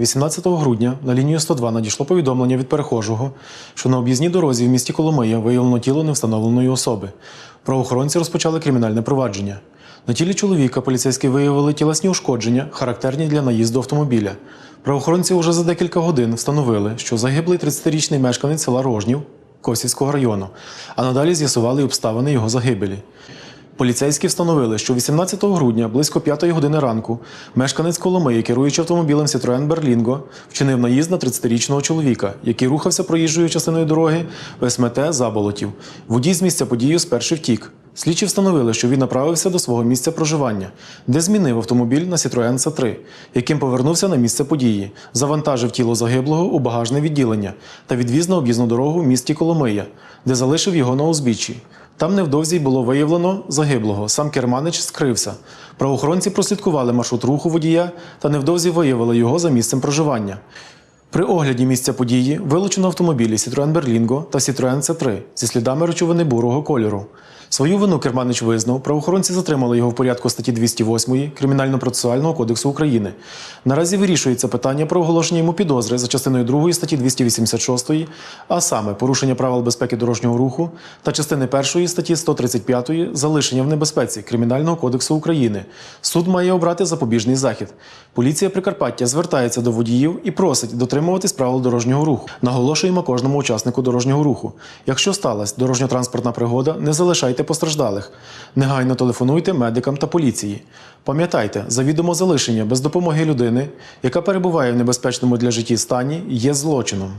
18 грудня на лінію 102 надійшло повідомлення від перехожого, що на об'їзній дорозі в місті Коломия виявлено тіло невстановленої особи. Правоохоронці розпочали кримінальне провадження. На тілі чоловіка поліцейські виявили тілесні ушкодження, характерні для наїзду автомобіля. Правоохоронці вже за декілька годин встановили, що загиблий 30-річний мешканець села Рожнів Косівського району, а надалі з'ясували й обставини його загибелі. Поліцейські встановили, що 18 грудня близько 5 години ранку мешканець Коломиї, керуючи автомобілем Citroen Berlingo, вчинив наїзд на 30-річного чоловіка, який рухався проїжджою частиною дороги в СМТ Заболотів. Водій з місця події спершу втік. Слідчі встановили, що він направився до свого місця проживання, де змінив автомобіль на Citroen C3, яким повернувся на місце події, завантажив тіло загиблого у багажне відділення та відвіз на об'їзну дорогу в місті Коломия, де залишив його на узбіччі. Там невдовзі й було виявлено загиблого. Сам керманич скрився. Правоохоронці прослідкували маршрут руху водія та невдовзі виявили його за місцем проживання. При огляді місця події вилучено автомобілі Citroen Berlingo та Citroen C3 зі слідами речовини бурого кольору. Свою вину керманич визнав, правоохоронці затримали його в порядку статті 208 Кримінально-процесуального кодексу України. Наразі вирішується питання про оголошення йому підозри за частиною 2 статті 286, а саме порушення правил безпеки дорожнього руху та частини 1 статті 135 залишення в небезпеці Кримінального кодексу України. Суд має обрати запобіжний захід. Поліція Прикарпаття звертається до водіїв і просить дотримуватись правил дорожнього руху. Наголошуємо кожному учаснику дорожнього руху. Якщо сталася дорожньо-транспортна пригода, не залишайте постраждалих. Негайно телефонуйте медикам та поліції. Пам'ятайте, завідомо залишення без допомоги людини, яка перебуває в небезпечному для житті стані, є злочином.